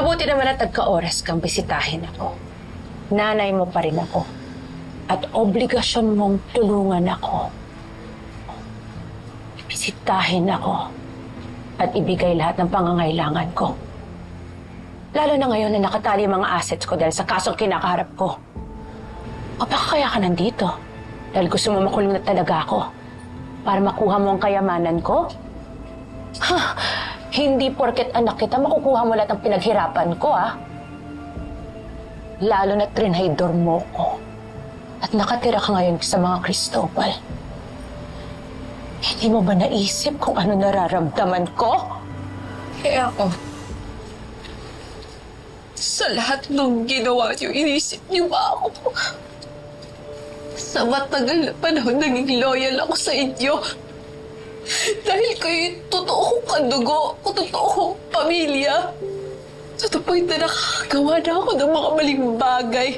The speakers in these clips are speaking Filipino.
Mabuti naman at nagka-oras kang bisitahin ako. Nanay mo pa rin ako. At obligasyon mong tulungan ako. Bisitahin ako. At ibigay lahat ng pangangailangan ko. Lalo na ngayon na nakatali mga assets ko dahil sa kasong kinakaharap ko. O baka kaya ka nandito? Dahil gusto mo makulong na talaga ako. Para makuha mo ang kayamanan ko? Ha! Hindi porket anak kita, makukuha mo lahat ng pinaghirapan ko, ah. Lalo na trinhaydor mo ko. At nakatira ka ngayon sa mga Cristobal. Hindi mo ba naisip kung ano nararamdaman ko? Kaya ako, sa lahat ng ginawa niyo, inisip niyo ba ako? Sa matagal na panahon, naging loyal ako sa inyo. Dahil kayo totoo kong kadugo, kung totoo kong pamilya. Sa the point na nakakagawa na ako ng mga maling bagay.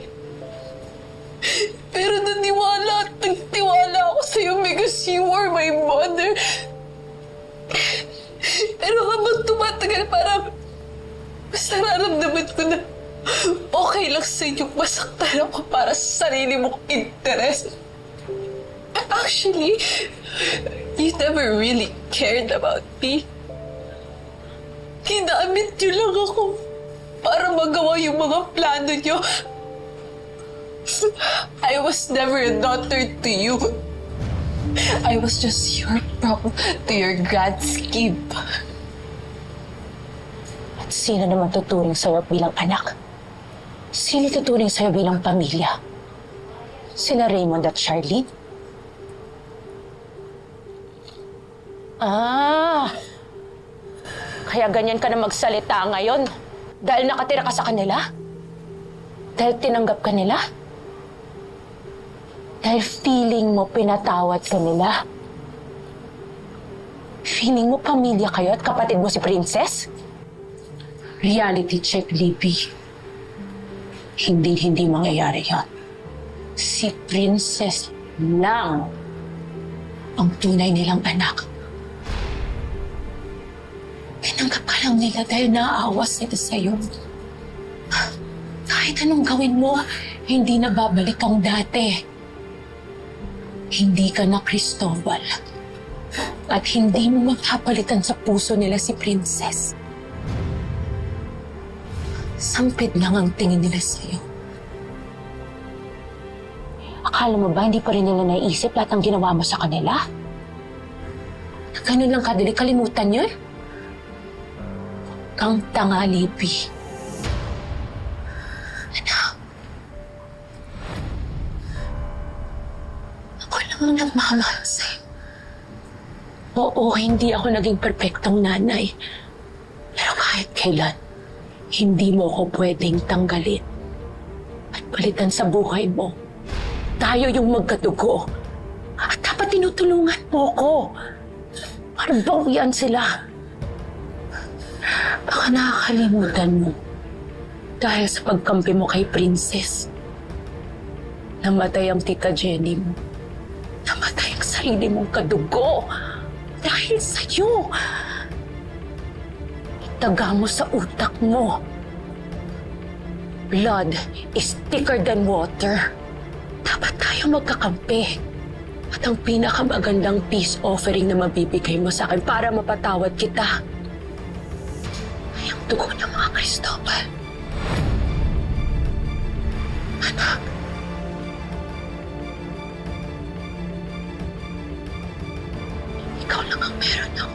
Pero naniwala at nagtiwala ako sa'yo because you were my mother. Pero habang tumatagal, parang mas nararamdaman ko na okay lang sa inyo masaktan ako para sa sarili mong interes. Actually, you never really cared about me. Ginamit niyo lang ako para magawa yung mga plano niyo. I was never a daughter to you. I was just your prop to your grand scheme. At sino naman tuturing sa'yo bilang anak? Sino tuturing sa'yo bilang pamilya? Sina Raymond at Charlene? Ah! Kaya ganyan ka na magsalita ngayon? Dahil nakatira ka sa kanila? Dahil tinanggap ka nila? Dahil feeling mo pinatawad ka nila? Feeling mo pamilya kayo at kapatid mo si Princess? Reality check, Libby. Hindi-hindi mangyayari yon. Si Princess lang ang tunay nilang anak. Tinanggap ka lang nila dahil naaawa sila sa'yo. Kahit anong gawin mo, hindi na babalik ang dati. Hindi ka na Cristobal. At hindi mo mapapalitan sa puso nila si Princess. Sampid lang ang tingin nila sa'yo. Akala mo ba hindi pa rin nila naisip lahat ng ginawa mo sa kanila? Ganun lang kadali kalimutan yun? Kang tanga, Libby. Anak. Ako lang ang nagmamahal sa'yo. Oo, hindi ako naging perpektong nanay. Pero kahit kailan, hindi mo ako pwedeng tanggalin at palitan sa buhay mo. Tayo yung magkatugo. At dapat tinutulungan mo ko. Para bawian sila. Baka nakakalimutan mo. Dahil sa pagkampi mo kay Princess. Namatay ang tita Jenny mo. Namatay ang sarili mong kadugo. Dahil sa'yo. Itaga mo sa utak mo. Blood is thicker than water. Dapat tayo magkakampi. At ang pinakamagandang peace offering na mabibigay mo sa akin para mapatawad kita dugo ng mga Cristobal. Anak, ikaw lang ang meron ng